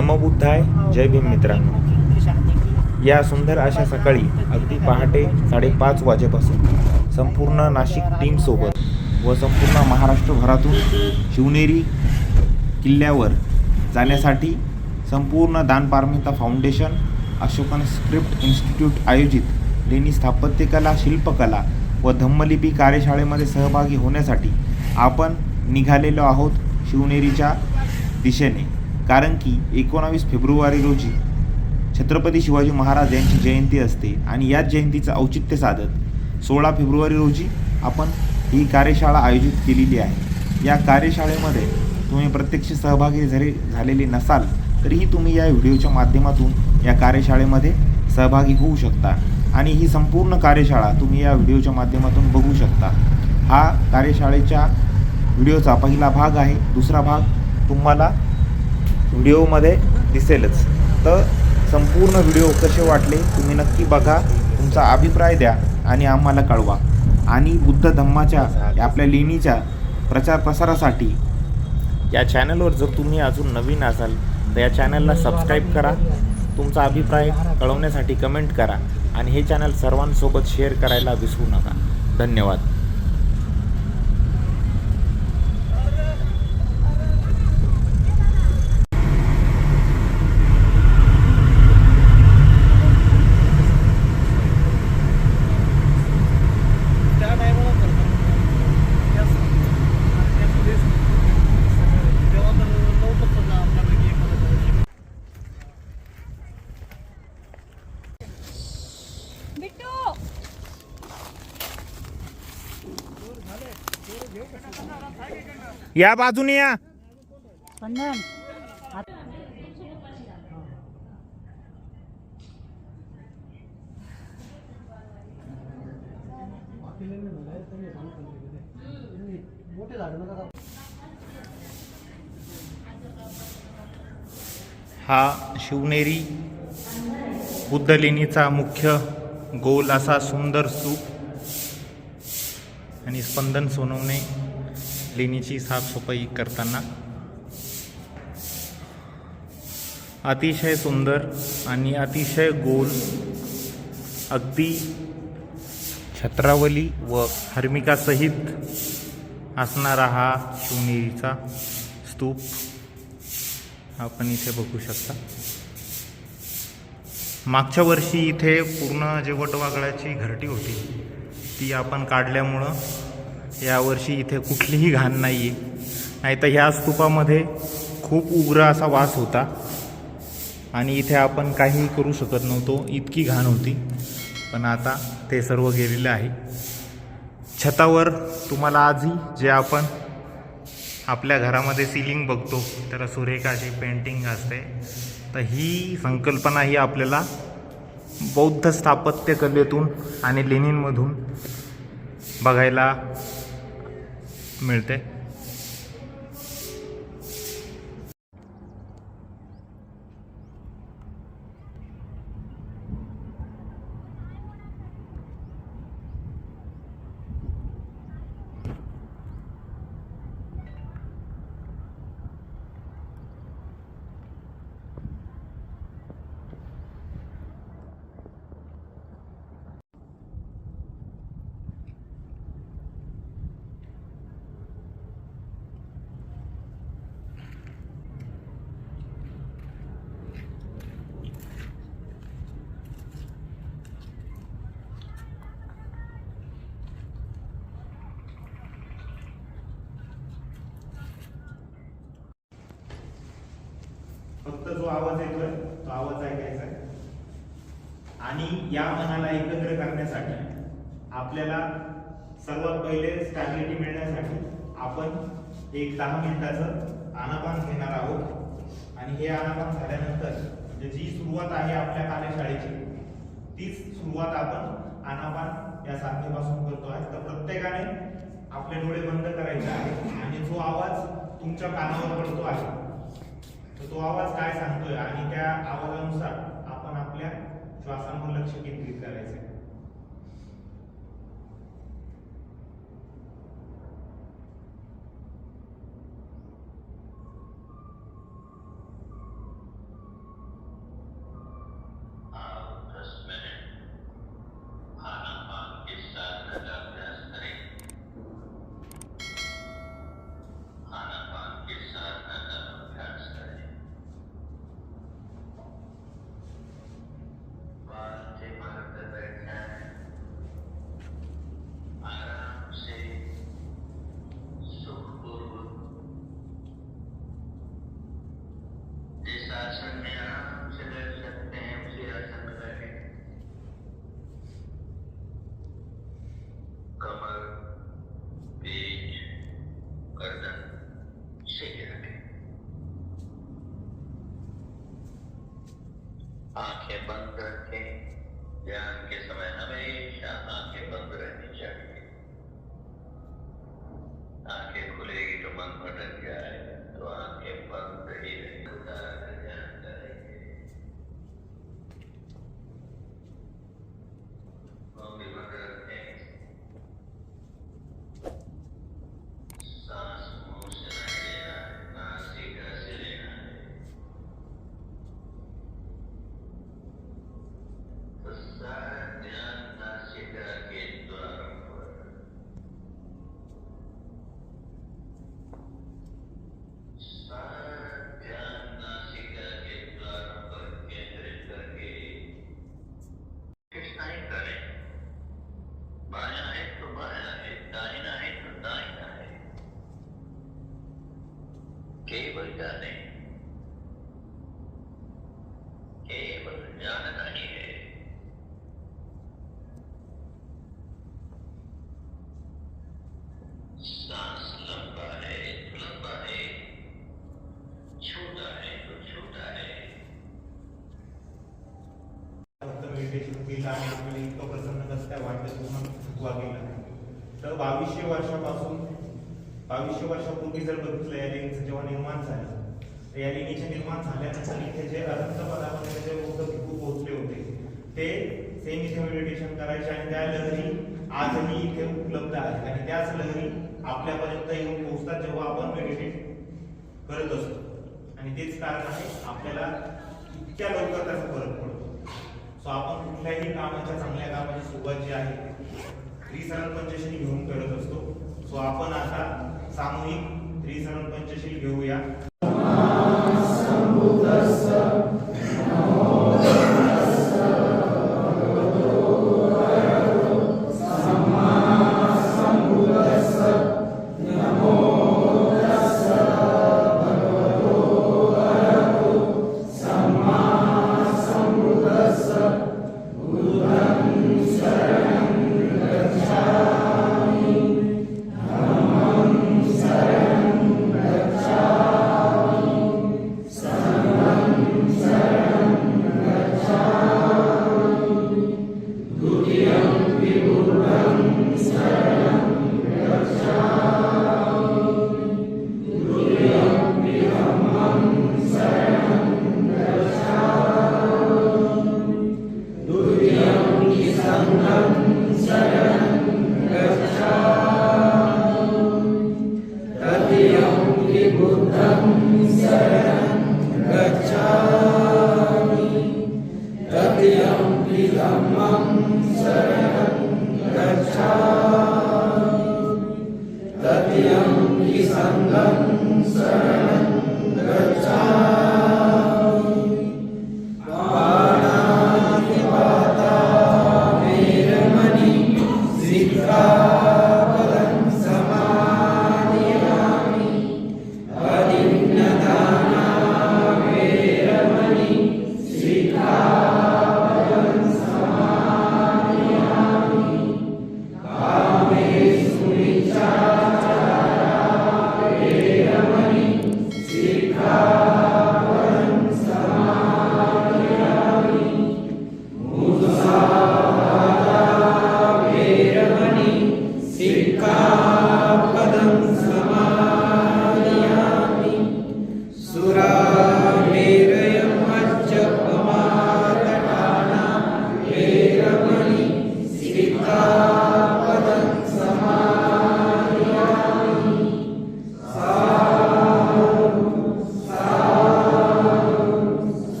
नमबुद्धाय जय भीम मित्रांनो या सुंदर अशा सकाळी अगदी पहाटे साडेपाच वाजेपासून संपूर्ण नाशिक टीमसोबत व संपूर्ण महाराष्ट्रभरातून शिवनेरी किल्ल्यावर जाण्यासाठी संपूर्ण Danaparamita Foundation Ashokan Script Institute आयोजित लेणी स्थापत्यकला शिल्पकला व धम्मलिपी कार्यशाळेमध्ये सहभागी होण्यासाठी आपण निघालेलो आहोत शिवनेरीच्या दिशेने. कारण की एकोणावीस फेब्रुवारी रोजी छत्रपती शिवाजी महाराज यांची जयंती असते आणि याच जयंतीचं औचित्य साधत सोळा फेब्रुवारी रोजी आपण ही कार्यशाळा आयोजित केलेली आहे. या कार्यशाळेमध्ये तुम्ही प्रत्यक्ष सहभागी जरी झालेले नसाल तरीही तुम्ही या व्हिडिओच्या माध्यमातून या कार्यशाळेमध्ये सहभागी होऊ शकता आणि ही संपूर्ण कार्यशाळा तुम्ही या व्हिडिओच्या माध्यमातून बघू शकता. हा कार्यशाळेच्या व्हिडिओचा पहिला भाग आहे. दुसरा भाग तुम्हाला व्हिडिओमध्ये दिसेलच. तर संपूर्ण व्हिडिओ कसे वाटले तुम्ही नक्की बघा तुमचा अभिप्राय द्या आणि आम्हाला कळवा. आणि बुद्ध धम्माच्या आपल्या लेणीच्या प्रचार प्रसारासाठी या चॅनलवर जर तुम्ही अजून नवीन असाल तर या चॅनलला सबस्क्राईब करा. तुमचा अभिप्राय कळवण्यासाठी कमेंट करा. आणि हे चॅनल सर्वांसोबत शेअर करायला विसरू नका. धन्यवाद त्या टायमाला करतो त्याच त्याच तेव्हा तर नव्हतं समजा आपल्यापैकी एखादं बिट्टू या बाजूने या. हा शिवनेरी बुद्ध लेणीचा मुख्य गोल असा सुंदर स्तूप आणि स्पंदन सोनवणे लेणीची साफसफाई करताना. अतिशय सुंदर आणि अतिशय गोल अगदी छत्रावली व हर्मिकासहित असणारा हा शिवनेरीचा स्तूप आपण इथे बघू शकता. मागच्या वर्षी इथे पूर्ण जे वटवागळाची घरटी होती. ती आपण काढल्यामुळं यावर्षी इथे कुठलीही घाण नाही आहे नाही तर ह्या स्तूपामध्ये खूप उग्र असा वास होता. आणि इथे आपण काहीही करू शकत नव्हतो इतकी घाण होती. पण आता ते सर्व गेलेलं आहे. छतावर तुम्हाला आजही जे आपण आपल्या घरामध्ये सिलिंग बघतो तर सुरेखाची पेंटिंग असते. तर ही संकल्पना ही आपल्याला बौद्ध स्थापत्यकलेतून आणि लेणींमधून बघायला मिळते. फक्त जो आवाज येतोय तो आवाज ऐकायचा आहे. आणि या मनाला एकत्र करण्यासाठी आपल्याला सर्वात पहिले स्टॅबिलिटी मिळण्यासाठी आपण एक दहा मिनिटाचं आनापान घेणार आहोत. आणि हे आनापान झाल्यानंतर म्हणजे जी सुरुवात आहे आपल्या कार्यशाळेची तीच सुरुवात आपण आनापान या साधनेपासून करतो आहे. तर प्रत्येकाने आपले डोळे बंद करायचे आहे आणि जो आवाज तुमच्या कानावर पडतो आहे तर तो आवाज काय सांगतोय? आणि त्या आवाजानुसार आपण आपल्या श्वासांवर लक्ष केंद्रित करायचं. आँखें बंद रखें। ध्यान के समय हमेशा आँखें बंद रहनी चाहिए। आँखें खुलेगी तो मन भटक जाए तो आँखें बंद ही रहें मेडिटेशन आपल्याला म्हणजे इतकं प्रसन्न कसं काय वाटतं पूर्ण थकवा गेला तर बावीसशे वर्षापासून बावीसशे वर्षापूर्वी जर बघितलं या लेणीचं जेव्हा निर्माण झालं तर या लेणीचे निर्माण झाल्यानंतर इथे जे अनंत पदामध्ये जे बौद्ध भिकू पोहोचले होते ते सेम इथे मेडिटेशन करायचे आणि त्या लहरी आजही इथे उपलब्ध आहेत. आणि त्याच लहरी आपल्यापर्यंत येऊन पोहोचतात जेव्हा आपण मेडिटेट करत असतो. आणि तेच कारण आहे आपल्याला इतक्या लवकर त्याचा फरक सो आपण कुठल्याही कामाच्या चांगल्या कामाची सुरुवात जी आहे त्रिसरण पंचशील घेऊन करत असतो. सो आपण आता सामूहिक त्रिसरण पंचशील घेऊया.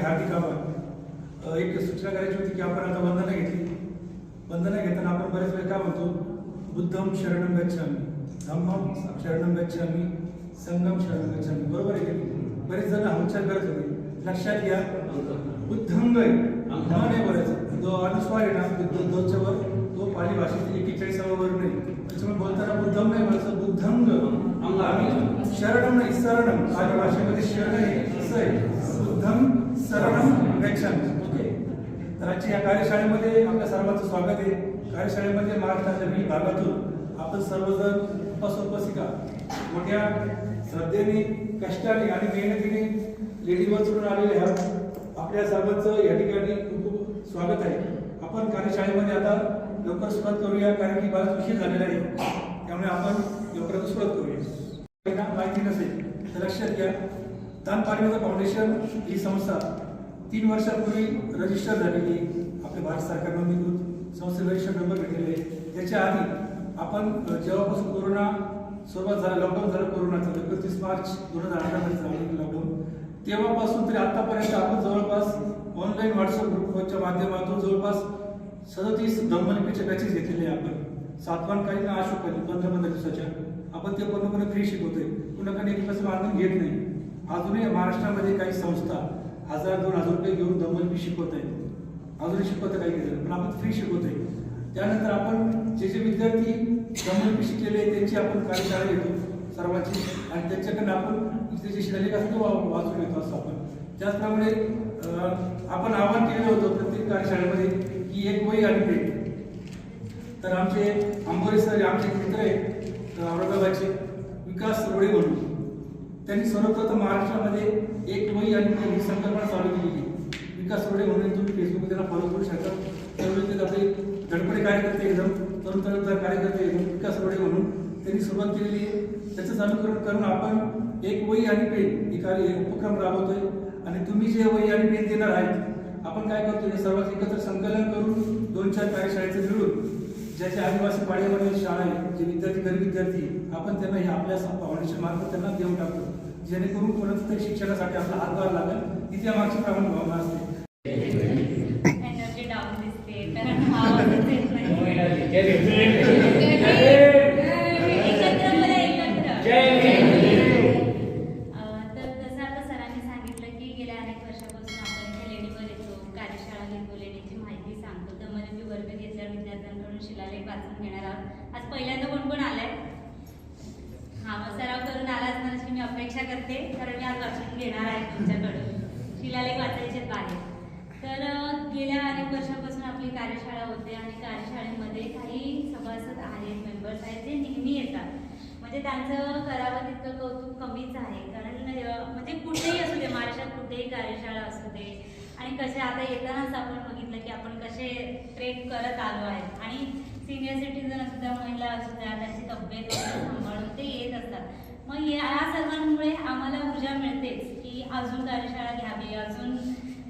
आणि हार्दिक आभार एक सूचना करायची होती की आपण आता वंदना घेतली. वंदना घेताना आपण बरेच वेळ काय म्हणतो? बुद्धम शरणम गच्छामी. धम्मम शरणम गच्छामी. संगम शरणम गच्छामी. बरोबर आहे? बरेच जण उच्चार करत होते. लक्षात घ्या. बुद्धंग आहे बोलायचं जो अनुस्वार आहे ना दोच्या वर तो पाली भाषेतील एकेचाळीसावा वर नाही. त्याच्यामुळे बोलताना बुद्धम नाही बोलायचं बुद्धंग. आम्ही शरणम नाही शरणम पाली भाषेमध्ये शरण आहे. असं आहे. बुद्धम शरणम गच्छामी ओके. तर आजच्या या कार्यशाळेमध्ये आपल्या सर्वांचं स्वागत आहे. कार्यशाळेमध्ये महाराष्ट्राच्या विविध भागातून आपण सर्वजण उपास मोठ्या श्रद्धेने कष्टाने आणि मेहनतीने लेडीवर चढून आलेले आहात. आपल्या सर्वांचं या ठिकाणी खूप खूप स्वागत आहे. आपण कार्यशाळेमध्ये आता लवकर सुरुवात करूया कारण की बराच उशीर झालेला आहे. त्यामुळे आपण लवकरात सुरुवात करूया. माहिती नसेल तर लक्षात घ्या. दान पारिवारिक फाउंडेशन ही संस्था तीन वर्षापूर्वी रजिस्टर झालेली आहे. आपल्या भारत सरकार नोंदणीकृत संस्थेचा रजिस्टर नंबर भेटलेले आहे. त्याच्या आधी आपण जेव्हापासून कोरोना सुरुवात झाला लॉकडाऊन झालं कोरोनाचं एकतीस मार्च दोन हजार अठरामध्ये झालं लॉकडाऊन तेव्हापासून तरी आतापर्यंत आपण जवळपास ऑनलाईन व्हॉट्सअप ग्रुपच्या माध्यमातून जवळपास सदतीस दमलिपीचे बॅचेस घेतलेले आहे आपण. सातवानकालीन काही ना अशोक पंधरा पंधरा दिवसाच्या. आपण ते पूर्णपणे फ्री शिकवतोय. कुणाकडे एक पैसे मार्गून घेत नाही. अजूनही महाराष्ट्रामध्ये काही संस्था हजार दोन हजार रुपये घेऊन दमनबी शिकवत आहेत. अजूनही शिकवत काही नाही पण आपण फ्री शिकवत आहे त्यानंतर आपण जे जे विद्यार्थी दमनबी शिकलेले आहेत त्यांची आपण कार्यशाळा घेतो सर्वांची. आणि त्यांच्याकडनं आपण इथे जे शिलालेख असतो वाचून घेतो असं आपण. त्याचप्रमाणे आपण आवाहन केलेलं होतं प्रत्येक कार्यशाळेमध्ये की एक वही आणि पेन तर आमचे आंबोरे सर आमचे मित्र आहेत औरंगाबादचे विकास रोडे म्हणून. त्यांनी सर्वप्रथम महाराष्ट्रामध्ये एक वही आणि पेन ही संकल्पना चालू केली आहे. विकास रोडे म्हणून तुम्ही फेसबुक त्याला फॉलो करू शकता. त्यावेळी आपले धडपडे कार्यकर्ते एकदम तरुण तरुण कार्यकर्ते एकदम विकास रोडे म्हणून त्यांनी सुरुवात केलेली आहे. त्याचं अनुकरण करून आपण एक वही आणि पेन ही कार्य राबवतो उपक्रम राबवतोय. आणि तुम्ही जे वही आणि पेन देणार आहेत आपण काय करतो हे सर्वात एकत्र संकलन करून दोन चार कार्यशाळेचं मिळून ज्याच्या आदिवासी पाड्यामध्ये शाळा आहे जे विद्यार्थी गरीब विद्यार्थी आपण त्यांना हे आपल्या फाउंडेशन मार्फत त्यांना देऊन टाकतो. जेणेकरून कोणाचं तरी शिक्षणासाठी आपला हातभार लागेल ही त्या मागची प्रमाण भावना असते तर कार्यशाळा घेतो लेडीची माहिती सांगतो दमलपी वर्ग घेतल्या विद्यार्थ्यांकडून शिलालेख वाचून घेणार आहोत आज पहिल्यांदा कोण कोण आलंय हा मग सराव करून आला असणार अशी मी अपेक्षा करते कारण मी आज वाचून घेणार आहे तुमच्याकडून शिलालेख वाचायचे बाहेर तर गेल्या अनेक वर्षापासून आपली कार्यशाळा होते आणि कार्यशाळेमध्ये काही सभासद आहेत मेंबर्स आहेत जे नेहमी येतात. म्हणजे त्यांचं करावं तितकं कौतुक कमीच आहे. कारण म्हणजे कुठेही असू दे महाराष्ट्रात कुठेही कार्यशाळा असू दे. आणि कसे आता येतानाच आपण बघितलं की आपण कसे ट्रेक करत आलो आहे. आणि सिनियर सिटीजन असू द्या महिला असू द्या त्यांची तब्येत सांभाळून ते येत असतात. मग या सर्वांमुळे आम्हाला ऊर्जा मिळतेच की अजून कार्यशाळा घ्यावी अजून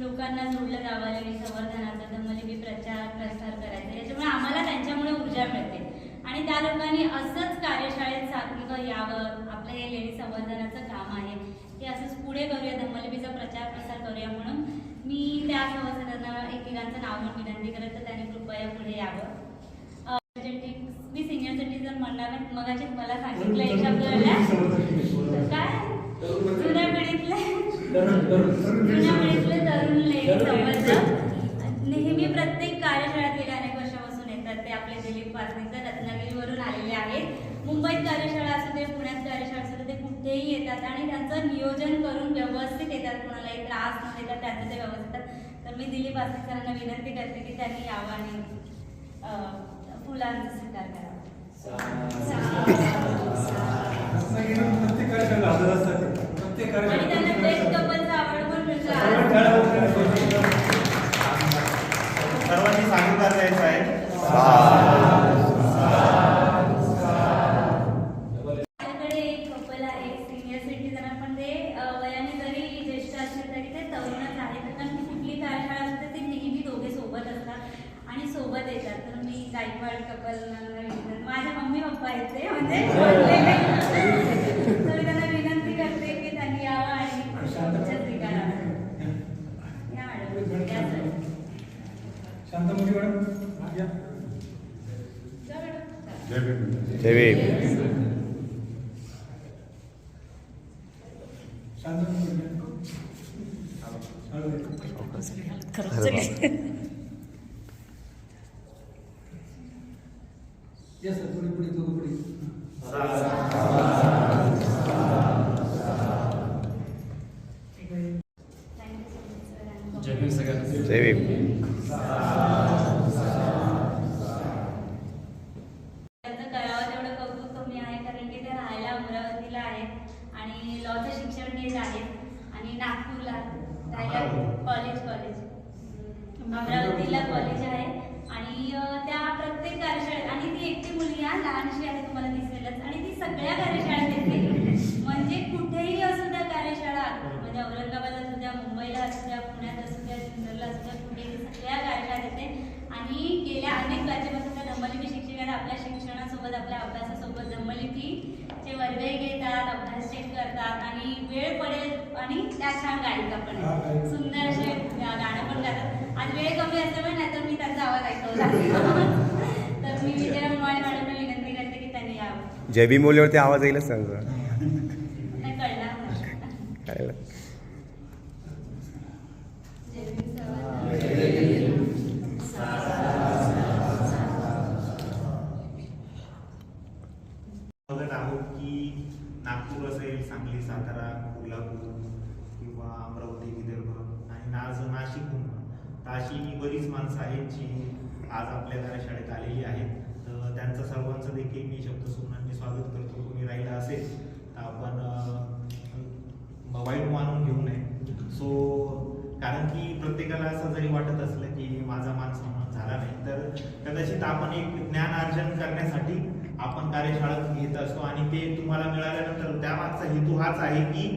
लोकांना जोडलं जावं लागेल संवर्धनाचा धम्मलिपी प्रचार प्रसार करायचा. याच्यामुळे आम्हाला त्यांच्यामुळे ऊर्जा मिळते. आणि त्या लोकांनी असंच कार्यशाळेत सारखं यावं आपलं हे लेडी संवर्धनाचं काम आहे. ते असंच पुढे करूया धम्मलिपीचा प्रचार प्रसार करूया म्हणून मी त्या संवर्धनांना एकेकांचं नाव विनंती करत तर त्यांनी कृपया पुढे यावं. मी सिनियर सिटीजन म्हणणार मगाशीच मला सांगितलं एक शब्द. काय? जुन्या पिढीतले. जुन्या पिढीतले तरुण नेहमी प्रत्येक कार्यशाळेत गेल्या अनेक वर्षापासून येतात ते आपले दिलीप पासनीकर रत्नागिरीवरून आलेले आहेत. मुंबईत कार्यशाळा असू दे पुण्यात कार्यशाळा असू दे ते कुठेही येतात आणि त्यांचं नियोजन करून व्यवस्थित येतात. कोणालाही त्रास न देतात त्यांचं ते व्यवस्थित तर मी दिलीप पासनीक सरांना विनंती करते की त्यांनी यावं आणि अं, फुलांचा स्वीकार करावा आणि त्यांना बेस्ट कपलचा आवड पण मिळतो. सर्वांनी सांगून द्यायचं आहे करो अमरावतीला कॉलेज आहे आणि त्या प्रत्येक कार्यशाळेत आणि ती एकटी मुलगी लहानशी आहे तुम्हाला दिसेलच. आणि ती सगळ्या कार्यशाळेत येते. म्हणजे कुठेही असू द्या कार्यशाळा म्हणजे औरंगाबाद असू द्या मुंबईला असू द्या पुण्यात असू द्या सिन्नरला असू द्या कुठेही सगळ्या कार्यशाळेत येते. आणि गेल्या अनेक वर्षापासून त्या दंबलिपी शिक्षिका आपल्या शिक्षणासोबत आपल्या अभ्यासासोबत दंबलिपीचे वर्गही घेतात अभ्यास चेक करतात आणि वेळ पडेल आणि त्या छान गायिका पण. सुंदर असे गाणं पण गातात. आणि वेळ कमी असल्यामुळे नाही तर मी त्यांचा आवाज ऐकवला तर मी विजय मोवाळे मॅडमला विनंती करते की त्यांनी यावं. जय भीम बोलल्यावरती आवाज येईलच त्यांचा नाही कळणार कळलं जय भीम सर्वांना. बघत आहोत की नागपूर असेल सांगली सातारा कोल्हापूर किंवा अमरावती विदर्भ आणि आज नाशिकहून तर अशी बरीच माणसं आहेत जी आज आपल्या कार्यशाळेत आलेली आहेत. तर त्यांचं सर्वांचं देखील मी शब्द शब्दसुमनांनी स्वागत करतो. कोणी राहिलं असेल तर आपण वाईट मानून घेऊ नये. सो कारण की प्रत्येकाला असं जरी वाटत असलं की माझा मान सन्मान झाला नाही तर कदाचित आपण एक ज्ञान अर्जन करण्यासाठी आपण कार्यशाळा घेत असतो आणि ते तुम्हाला मिळाल्यानंतर त्यामागचा हेतू हाच आहे की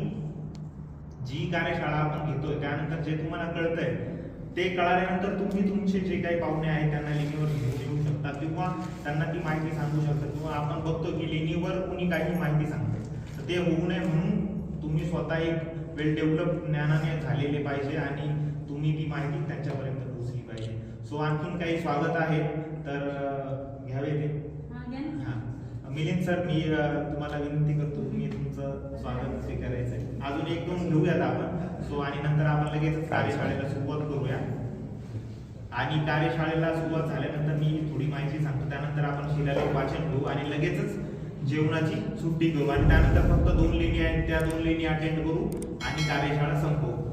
जी कार्यशाळा आपण घेतोय त्यानंतर जे तुम्हाला कळतंय ते कळाल्यानंतर तुम्ही तुमचे जे काही पाहुणे आहेत त्यांना लेणीवर घेऊन येऊ शकता किंवा त्यांना ती माहिती सांगू शकता किंवा आपण बघतो की लेणीवर कुणी काही माहिती सांगतं तर ते होऊ नये म्हणून तुम्ही स्वतः एक वेल डेव्हलप ज्ञानाने झालेले पाहिजे आणि तुम्ही ती माहिती त्यांच्यापर्यंत पोहोचली पाहिजे. सो आणखीन काही स्वागत आहे तर घ्यावे ते. हा. मिलिंद सर मी तुम्हाला विनंती करतो मी तुमचं स्वागत स्वीकारायचं आहे. अजून एक दोन घेऊयात आपण. सो आणि नंतर आपण लगेच कार्यशाळेला सुरुवात करूया. आणि कार्यशाळेला सुरुवात झाल्यानंतर मी थोडी माहिती सांगतो. त्यानंतर आपण शिलालेख वाचन घेऊ आणि लगेचच जेवणाची सुट्टी करू. आणि त्यानंतर फक्त दोन लेणी आहेत त्या दोन लेणी अटेंड करू आणि कार्यशाळा संपवू.